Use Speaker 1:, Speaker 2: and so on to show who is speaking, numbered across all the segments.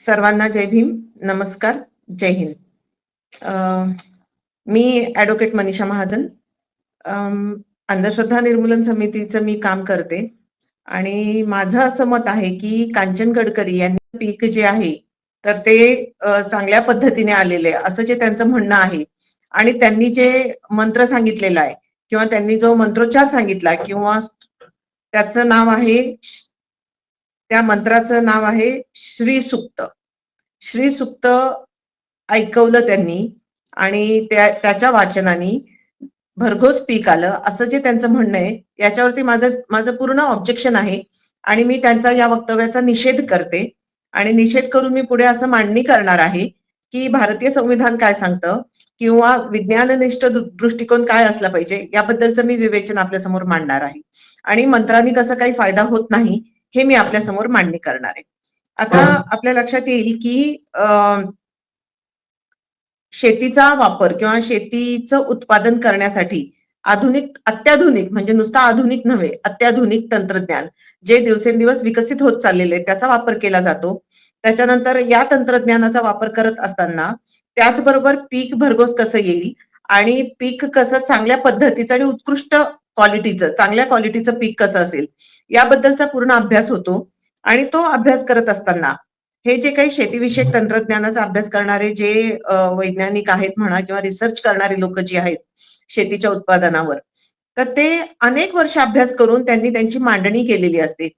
Speaker 1: सर्वांना जय भीम. नमस्कार. जय हिंद. मी ऍडव्होकेट मनीषा महाजन. अं, अंधश्रद्धा निर्मूलन समितीचं मी काम करते. आणि माझं असं मत आहे की कांचन गडकरी यांनी पीक जे आहे तर ते चांगल्या पद्धतीने आलेले असं जे त्यांचं म्हणणं आहे. आणि त्यांनी जे मंत्र सांगितलेला आहे किंवा त्यांनी जो मंत्रोच्चार सांगितला किंवा त्याचं नाव आहे त्या मंत्राचं नाव आहे श्री सुक्त. श्री ऐकवलं त्यांनी आणि त्या त्याच्या वाचनाने भरघोस पीक आलं. असं जे त्यांचं म्हणणं आहे याच्यावरती माझं माझं पूर्ण ऑब्जेक्शन आहे आणि मी त्यांचा या वक्तव्याचा निषेध करते. आणि निषेध करून मी पुढे असं मांडणी करणार आहे की भारतीय संविधान काय सांगतं किंवा विज्ञाननिष्ठ दृष्टिकोन काय असला पाहिजे याबद्दलचं मी विवेचन आपल्यासमोर मांडणार आहे. आणि मंत्रांनी कसं काही फायदा होत नाही हे मी आपल्यासमोर मांडणी करणार आहे. आता आपल्या लक्षात येईल की शेतीचा वापर किंवा शेतीचं उत्पादन करण्यासाठी आधुनिक अत्याधुनिक म्हणजे नुसता आधुनिक नव्हे अत्याधुनिक तंत्रज्ञान जे दिवसेंदिवस विकसित होत चाललेले आहे, त्याचा वापर केला जातो. त्याच्यानंतर या तंत्रज्ञानाचा वापर करत असताना त्याचबरोबर पीक भरघोस कसं येईल आणि पीक कसं चांगल्या पद्धतीचं आणि उत्कृष्ट क्वालिटीचं चांगल्या क्वालिटीचं पीक कसं असेल याबद्दलचा पूर्ण अभ्यास होतो. आणि तो अभ्यास करत असताना हे जे काही शेतीविषयक तंत्रज्ञानाचा अभ्यास करणारे जे वैज्ञानिक आहेत म्हणा किंवा रिसर्च करणारे लोक जी आहेत शेतीच्या उत्पादनावर तर ते अनेक वर्ष अभ्यास करून त्यांनी त्यांची मांडणी केलेली असते.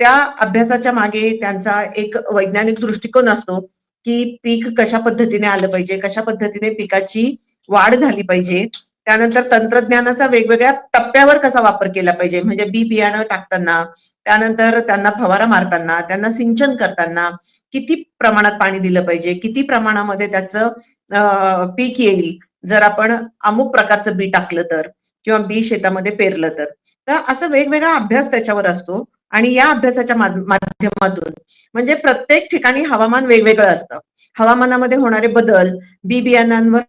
Speaker 1: त्या अभ्यासाच्या मागे त्यांचा एक वैज्ञानिक दृष्टिकोन असतो की पीक कशा पद्धतीने आलं पाहिजे कशा पद्धतीने पिकाची वाढ झाली पाहिजे त्यानंतर तंत्रज्ञानाचा वेगवेगळ्या टप्प्यावर कसा वापर केला पाहिजे? म्हणजे बी बियाणं टाकताना त्यानंतर त्यांना फवारा मारताना त्यांना सिंचन करताना किती प्रमाणात पाणी दिलं पाहिजे? किती प्रमाणामध्ये त्याचं पीक येईल? जर आपण अमुक प्रकारचं बी टाकलं तर किंवा बी शेतामध्ये पेरलं तर. तर असं वेगवेगळा अभ्यास त्याच्यावर असतो. आणि या अभ्यासाच्या माध्यमातून म्हणजे प्रत्येक ठिकाणी हवामान वेगवेगळं असतं. हवामानामध्ये होणारे बदल बी बियाणांवर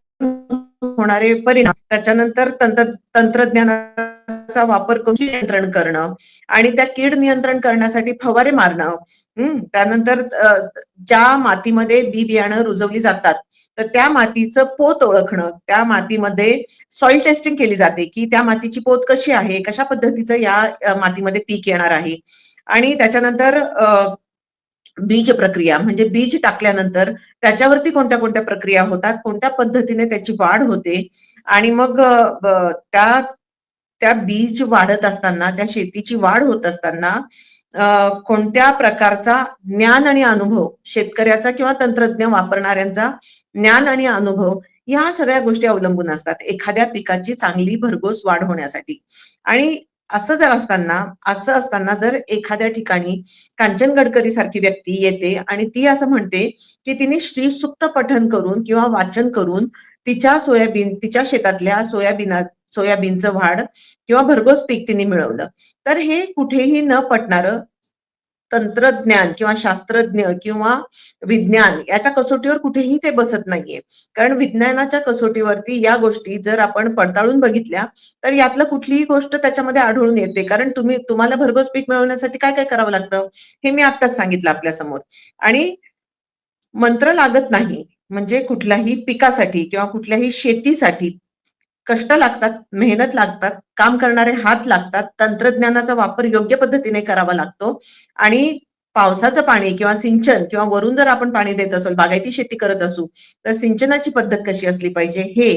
Speaker 1: होणारे परिणाम. त्याच्यानंतर तंत्र तंत्रज्ञानाचा वापर करून कीड नियंत्रण करणं आणि त्या कीड नियंत्रण करण्यासाठी फवारे मारणं. त्यानंतर ज्या मातीमध्ये बी बियाणं रुजवली जातात तर त्या मातीचं पोत ओळखणं. त्या मातीमध्ये सॉइल टेस्टिंग केली जाते की त्या मातीची पोत कशी आहे कशा पद्धतीचं या मातीमध्ये पीक येणार आहे. आणि त्याच्यानंतर बीज प्रक्रिया म्हणजे बीज टाकल्यानंतर त्याच्यावरती कोणत्या कोणत्या प्रक्रिया होतात कोणत्या पद्धतीने त्याची वाढ होते आणि मग त्या त्या बीज वाढत असताना त्या शेतीची वाढ होत असताना कोणत्या प्रकारचा ज्ञान आणि अनुभव शेतकऱ्याचा किंवा तंत्रज्ञ वापरणाऱ्यांचा ज्ञान आणि अनुभव या सगळ्या गोष्टी अवलंबून असतात एखाद्या पिकाची चांगली भरघोस वाढ होण्यासाठी. आणि असं जर असताना असं असताना जर एखाद्या ठिकाणी कांचन गडकरी सारखी व्यक्ती येते आणि ती असं म्हणते की तिने श्रीसुक्त पठन करून किंवा वाचन करून तिच्या सोयाबीन तिच्या शेतातल्या सोयाबीना सोयाबीनचं वाढ किंवा भरघोस पीक तिने मिळवलं. तर हे कुठेही न पटणारं तंत्रज्ञान किंवा शास्त्रज्ञ किंवा विज्ञान याच्या कसोटीवर कुठेही ते बसत नाहीये. कारण विज्ञानाच्या कसोटीवरती या गोष्टी जर आपण पडताळून बघितल्या तर यातलं कुठलीही गोष्ट त्याच्यामध्ये आढळून येते. कारण तुम्ही तुम्हाला भरघोस पीक मिळवण्यासाठी काय काय करावं लागतं? हे मी आत्ताच सांगितलं आपल्यासमोर. आणि मंत्र लागत नाही. म्हणजे कुठल्याही पिकासाठी किंवा कुठल्याही शेतीसाठी कष्ट लागतात मेहनत लागतात काम करणारे हात लागतात तंत्रज्ञानाचा वापर योग्य पद्धतीने करावा लागतो आणि पावसाचं पाणी किंवा सिंचन किंवा वरून जर आपण पाणी देत असो बागायती शेती करत असू तर सिंचनाची पद्धत कशी असली पाहिजे? हे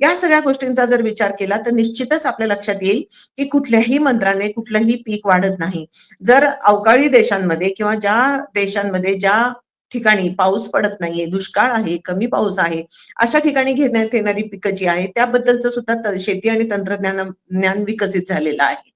Speaker 1: या सगळ्या गोष्टींचा जर विचार केला तर निश्चितच आपल्या लक्षात येईल की कुठल्याही मंत्राने कुठलंही पीक वाढत नाही. जर अवकाळी देशांमध्ये किंवा ज्या देशांमध्ये ज्या ठिकाणी पाऊस पडत नाहीये दुष्काळ आहे कमी पाऊस आहे अशा ठिकाणी घेण्यात येणारी पिकं जी आहेत त्याबद्दलचं सुद्धा शेती आणि तंत्रज्ञान ज्ञान विकसित झालेलं आहे.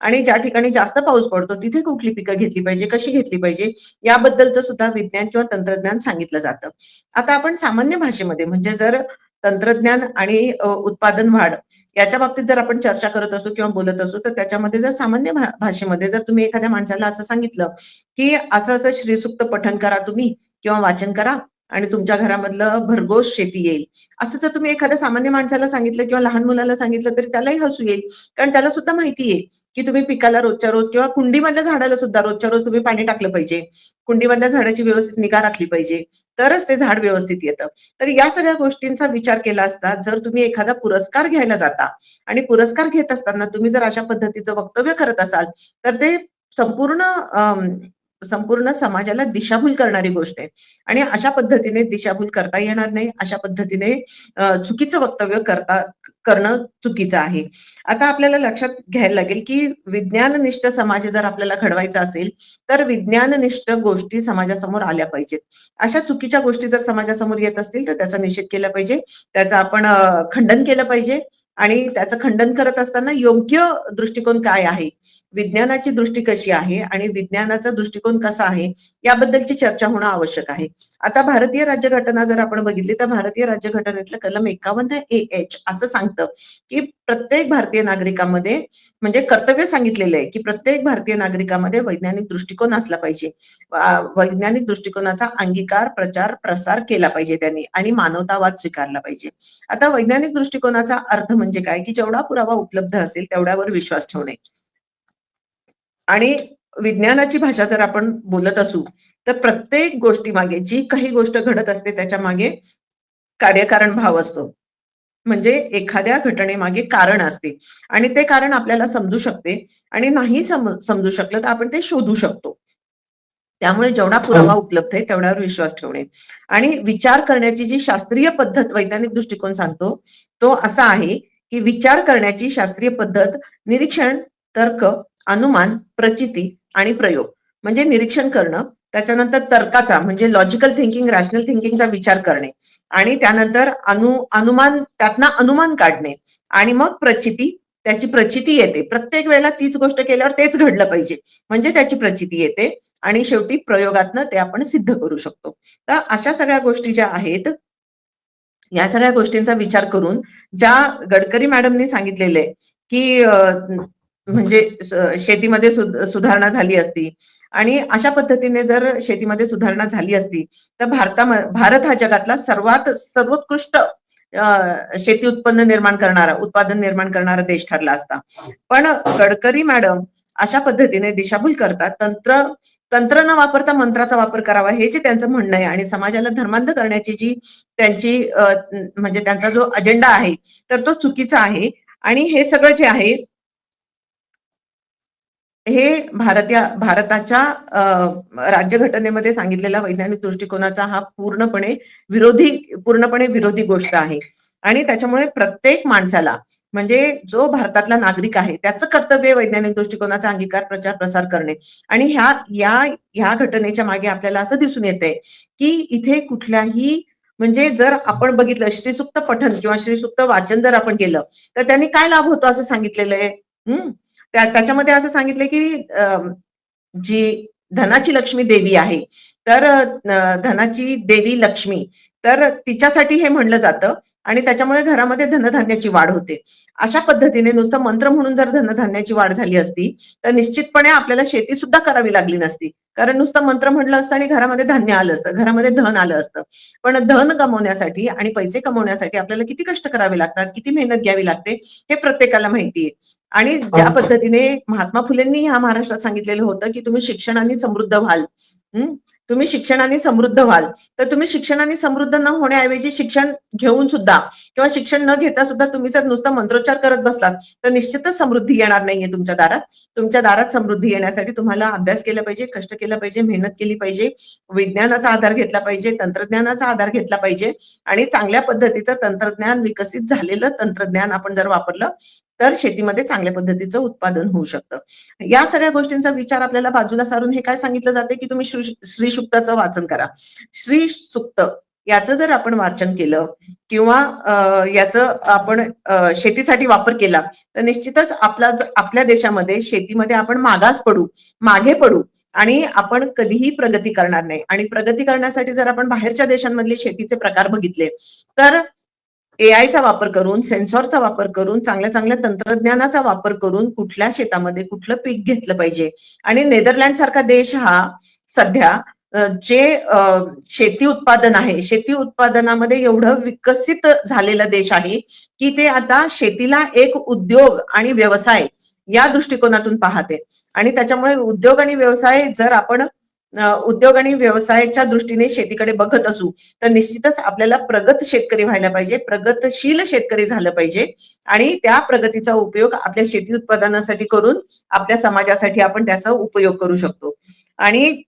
Speaker 1: आणि ज्या ठिकाणी जास्त पाऊस पडतो तिथे कुठली पिकं घेतली पाहिजे कशी घेतली पाहिजे याबद्दलचं सुद्धा विज्ञान किंवा तंत्रज्ञान सांगितलं जातं. आता आपण सामान्य भाषेमध्ये म्हणजे जर तंत्रज्ञान आणि उत्पादन वाढ याच्या बाबतीत जर आपण चर्चा करत असू किंवा बोलत असू तर त्याच्यामध्ये जर सामान्य भाषेमध्ये जर तुम्ही एखाद्या माणसाला असं सांगितलं की असं असं श्रीसुक्त पठन करा तुम्ही किंवा वाचन करा आणि तुमच्या घरामधलं भरघोस शेती येईल. असं जर तुम्ही एखाद्या सामान्य माणसाला सांगितलं किंवा लहान मुलाला सांगितलं तरी त्यालाही हसू येईल. कारण त्याला सुद्धा माहिती आहे की तुम्ही पिकाला रोजच्या रोज किंवा कुंडीमधल्या झाडाला सुद्धा रोजच्या रोज तुम्ही पाणी टाकलं पाहिजे. कुंडीमधल्या झाडाची व्यवस्थित निगा राखली पाहिजे. तरच ते झाड व्यवस्थित येतं. तर या सगळ्या गोष्टींचा विचार केला असता जर तुम्ही एखादा पुरस्कार घ्यायला जाता आणि पुरस्कार घेत असताना तुम्ही जर अशा पद्धतीचं वक्तव्य करत असाल तर ते संपूर्ण संपूर्ण समाजाला दिशाभूल करणारी गोष्ट आहे. आणि अशा पद्धतीने दिशाभूल करता येणार नाही अशा पद्धतीने चुकीचं वक्तव्य करता करणं चुकीचं आहे. आता आपल्याला लक्षात घ्यायला लागेल की विज्ञाननिष्ठ समाज जर आपल्याला घडवायचा असेल तर विज्ञाननिष्ठ गोष्टी समाजासमोर आल्या पाहिजेत. अशा चुकीच्या गोष्टी जर समाजासमोर येत असतील तर त्याचा निषेध केला पाहिजे. त्याचं आपण खंडन केलं पाहिजे. आणि त्याचं खंडन करत असताना योग्य दृष्टिकोन काय आहे? विज्ञानाची दृष्टी कशी आहे? आणि विज्ञानाचा दृष्टिकोन कसा आहे? याबद्दलची चर्चा होणं आवश्यक आहे. आता भारतीय राज्यघटना जर आपण बघितली तर भारतीय राज्यघटनेतलं कलम एकावन्न ए एच असं सांगतं की प्रत्येक भारतीय नागरिकामध्ये म्हणजे कर्तव्य सांगितलेलं आहे की प्रत्येक भारतीय नागरिकामध्ये वैज्ञानिक दृष्टिकोन असला पाहिजे. वैज्ञानिक दृष्टिकोनाचा अंगीकार प्रचार प्रसार केला पाहिजे त्यांनी आणि मानवतावाद स्वीकारला पाहिजे. आता वैज्ञानिक दृष्टिकोनाचा अर्थ म्हणजे म्हणजे काय? की जेवढा पुरावा उपलब्ध असेल तेवढ्यावर विश्वास ठेवणे. आणि विज्ञानाची भाषा जर आपण बोलत असू तर प्रत्येक गोष्टी मागे जी काही गोष्ट घडत असते त्याच्यामागे कार्यकारण भाव असतो. म्हणजे एखाद्या घटनेमागे कारण असते. आणि ते कारण आपल्याला समजू शकते आणि नाही समजू शकलं तर आपण ते शोधू शकतो. त्यामुळे जेवढा पुरावा उपलब्ध आहे तेवढ्यावर विश्वास ठेवणे. आणि विचार करण्याची जी शास्त्रीय पद्धत वैज्ञानिक दृष्टिकोन सांगतो तो असा आहे ही विचार करण्याची शास्त्रीय पद्धत निरीक्षण तर्क अनुमान प्रचिती आणि प्रयोग. म्हणजे निरीक्षण करणं त्याच्यानंतर तर्काचा म्हणजे लॉजिकल थिंकिंग रॅशनल थिंकिंगचा विचार करणे. आणि त्यानंतर अनु अनुमान त्यातनं अनुमान काढणे. आणि मग प्रचिती त्याची प्रचिती येते. प्रत्येक वेळेला तीच गोष्ट केल्यावर तेच घडलं पाहिजे. म्हणजे त्याची प्रचिती येते आणि शेवटी प्रयोगातनं ते आपण सिद्ध करू शकतो. तर अशा सगळ्या गोष्टी ज्या आहेत या सगळ्या गोष्टींचा विचार करून ज्या गडकरी मॅडमनी सांगितलेले की म्हणजे शेतीमध्ये सुधारणा झाली असती आणि अशा पद्धतीने जर शेतीमध्ये सुधारणा झाली असती तर भारता भारत हा जगातला सर्वात सर्वोत्कृष्ट शेती उत्पन्न निर्माण करणारा उत्पादन निर्माण करणारा देश ठरला असता. पण गडकरी मॅडम अशा पद्धतीने दिशाभूल करतात. तंत्र तंत्र न वापरता मंत्राचा वापर करावा हे जे त्यांचं म्हणणं आहे. आणि समाजाला धर्मांध करण्याची जी त्यांची म्हणजे त्यांचा जो अजेंडा आहे तर तो चुकीचा आहे. आणि हे सगळं जे आहे हे भारतीय भारताच्या अं, राज्यघटनेमध्ये सांगितलेला वैज्ञानिक दृष्टिकोनाचा हा पूर्णपणे विरोधी पूर्णपणे विरोधी गोष्ट आहे. आणि त्याच्यामुळे प्रत्येक माणसाला म्हणजे जो भारतातला नागरिक आहे त्याचं कर्तव्य वैज्ञानिक दृष्टिकोनाचा अंगीकार प्रचार प्रसार करणे. आणि ह्या या ह्या घटनेच्या मागे आपल्याला असं दिसून येतंय की इथे कुठल्याही म्हणजे जर आपण बघितलं श्रीसुक्त पठन किंवा श्रीसुप्त वाचन जर आपण केलं तर त्यांनी काय लाभ होतो असं सांगितलेलं आहे? हम्म. त्याच्यामध्ये असं सांगितलं की जी धनाची लक्ष्मी देवी आहे तर धनाची देवी लक्ष्मी. तर तिच्यासाठी हे म्हणलं जातं आणि त्याच्यामुळे घरामध्ये धनधान्याची वाढ होते. अशा पद्धतीने नुसतं मंत्र म्हणून जर धनधान्याची वाढ झाली असती तर निश्चितपणे आपल्याला शेती सुद्धा करावी लागली नसती. कारण नुसतं मंत्र म्हटलं असतं आणि घरामध्ये धान्य आलं असतं घरामध्ये धन आलं असतं. पण धन कमवण्यासाठी आणि पैसे कमवण्यासाठी आपल्याला किती कष्ट करावे लागतात किती मेहनत घ्यावी लागते हे प्रत्येकाला माहिती आहे. आणि ज्या
Speaker 2: हो.
Speaker 1: पद्धतीने महात्मा फुलेंनी ह्या महाराष्ट्रात सांगितलेलं होतं की तुम्ही शिक्षणाने समृद्ध व्हाल. तुम्ही शिक्षणाने समृद्ध व्हाल. तर तुम्ही शिक्षणाने समृद्ध न होण्याऐवजी शिक्षण घेऊन सुद्धा किंवा शिक्षण न घेता सुद्धा तुम्ही जर नुसतं मंत्रोच्चार करत बसलात तर निश्चितच समृद्धी येणार नाहीये तुमच्या दारात. तुमच्या दारात समृद्धी येण्यासाठी तुम्हाला अभ्यास केला पाहिजे कष्ट केलं पाहिजे मेहनत केली पाहिजे विज्ञानाचा आधार घेतला पाहिजे तंत्रज्ञानाचा आधार घेतला पाहिजे आणि चांगल्या पद्धतीचं तंत्रज्ञान विकसित झालेलं तंत्रज्ञान आपण जर वापरलं तर शेतीमध्ये चांगल्या पद्धतीचं उत्पादन होऊ शकतं. या सगळ्या गोष्टींचा विचार आपल्याला बाजूला सारून हे काय सांगितलं जाते की तुम्ही श्री सुक्ताचं वाचन करा. श्री सुक्त याचं जर आपण वाचन केलं किंवा याचं आपण शेतीसाठी वापर केला तर निश्चितच आपला आपल्या देशामध्ये शेतीमध्ये आपण मागास पडू मागे पडू आणि आपण कधीही प्रगती करणार नाही. आणि प्रगती करण्यासाठी जर आपण बाहेरच्या देशांमधले शेतीचे प्रकार बघितले तर एआयचा चा वापर करून सेन्सॉरचा वापर करून चांगल्या चांगल्या तंत्रज्ञानाचा वापर करून कुठल्या शेतामध्ये कुठलं पीक घेतलं पाहिजे? आणि नेदरलँड सारखा देश हा सध्या जे शेती उत्पादन आहे शेती उत्पादनामध्ये एवढं विकसित झालेला देश आहे की ते आता शेतीला एक उद्योग आणि व्यवसाय या दृष्टिकोनातून पाहते. आणि त्याच्यामुळे उद्योग आणि व्यवसाय जर आपण उद्योग आणि व्यवसायाच्या दृष्टीने शेतीकडे बघत असू तर निश्चितच आपल्याला प्रगत शेतकरी व्हायला पाहिजे प्रगतशील शेतकरी झालं पाहिजे. आणि त्या प्रगतीचा उपयोग आपल्या शेती उत्पादनासाठी करून आपल्या समाजासाठी आपण त्याचा उपयोग करू शकतो. आणि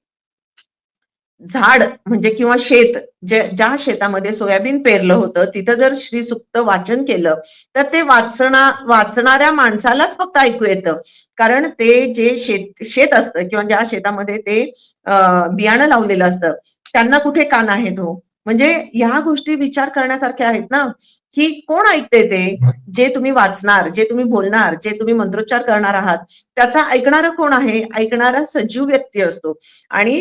Speaker 1: झाड म्हणजे किंवा शेत जे ज्या शेतामध्ये सोयाबीन पेरलं होतं तिथं जर श्रीसुक्त वाचन केलं तर ते वाचना वाचणाऱ्या माणसालाच फक्त ऐकू येतं. कारण ते जे शेत शेत असतं किंवा ज्या शेतामध्ये ते अं, बियाणं लावलेलं असतं त्यांना कुठे कान आहेत हो? म्हणजे ह्या गोष्टी विचार करण्यासारख्या आहेत ना की कोण ऐकते ते? जे तुम्ही वाचणार जे तुम्ही बोलणार जे तुम्ही मंत्रोच्चार करणार आहात त्याचा ऐकणारा कोण आहे? ऐकणारा सजीव व्यक्ती असतो. आणि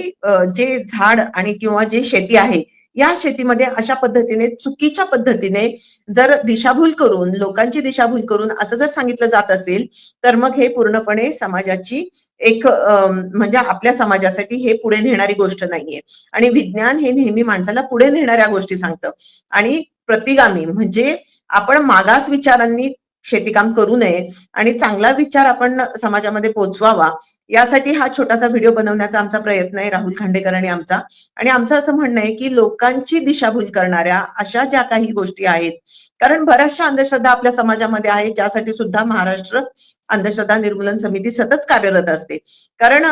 Speaker 1: जे झाड आणि किंवा जे शेती आहे या शेतीमध्ये अशा पद्धतीने चुकीच्या पद्धतीने जर दिशाभूल करून लोकांची दिशाभूल करून असं जर सांगितलं जात असेल तर मग हे पूर्णपणे समाजाची एक म्हणजे आपल्या समाजासाठी हे पुढे नेणारी गोष्ट नाहीये. आणि विज्ञान हे नेहमी माणसाला पुढे नेणाऱ्या गोष्टी सांगतं. आणि प्रतिगामी म्हणजे आपण मागास विचारांनी शेतीकाम करू नये आणि चांगला विचार आपण समाजामध्ये पोहोचवावा यासाठी हा छोटासा व्हिडिओ बनवण्याचा आमचा प्रयत्न आहे राहुल खांडेकर आणि आमचा. आणि आमचं असं म्हणणं आहे की लोकांची दिशाभूल करणाऱ्या अशा ज्या काही गोष्टी आहेत कारण बऱ्याचशा अंधश्रद्धा आपल्या समाजामध्ये आहेत ज्यासाठी सुद्धा महाराष्ट्र अंधश्रद्धा निर्मूलन समिती सतत कार्यरत असते. कारण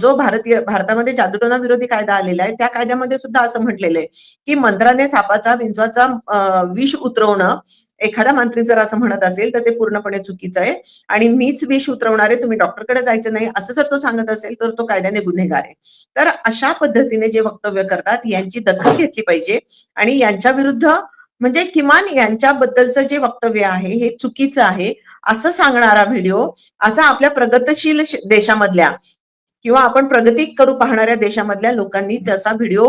Speaker 1: जो भारतीय भारतामध्ये जादूटोना विरोधी कायदा आलेला आहे त्या कायद्यामध्ये सुद्धा असं म्हटलेलं आहे की मंत्राने सापाचा विंचवाचा विष उतरवणं एखादा मंत्री जर असं म्हणत असेल तर ते पूर्णपणे चुकीचं आहे. आणि मीच विष उतरवणारे तुम्ही डॉक्टरकडे जायचं नाही असं जर तो सांगत असेल तर तो कायद्याने गुन्हेगार आहे. तर अशा पद्धतीने जे वक्तव्य करतात यांची दखल घेतली पाहिजे. आणि यांच्या विरुद्ध म्हणजे किमान यांच्याबद्दलचं जे वक्तव्य आहे हे चुकीचं आहे असं सांगणारा व्हिडिओ असा आपल्या प्रगतशील देशामधल्या किंवा आपण प्रगती करू पाहणाऱ्या देशामधल्या लोकांनी त्याचा व्हिडिओ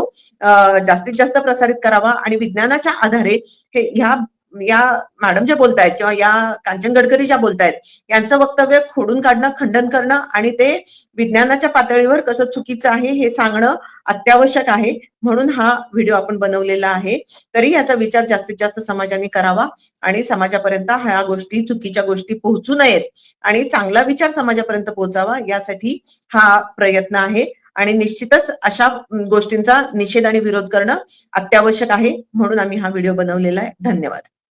Speaker 1: जास्तीत जास्त प्रसारित करावा. आणि विज्ञानाच्या आधारे हे ह्या या मॅडम जे बोलतायत किंवा या कांचन गडकरी ज्या बोलतायत यांचं वक्तव्य खोडून काढणं खंडन करणं आणि ते विज्ञानाच्या पातळीवर कसं चुकीचं आहे हे सांगणं अत्यावश्यक आहे म्हणून हा व्हिडिओ आपण बनवलेला आहे. तरी याचा विचार जास्तीत जास्त समाजाने करावा आणि समाजापर्यंत ह्या गोष्टी चुकीच्या गोष्टी पोहोचू नयेत आणि चांगला विचार समाजापर्यंत पोहोचावा यासाठी हा प्रयत्न आहे आणि निश्चितच अशा गोष्टींचा निषेध आणि विरोध करणं अत्यावश्यक आहे म्हणून आम्ही हा व्हिडिओ बनवलेला आहे. धन्यवाद.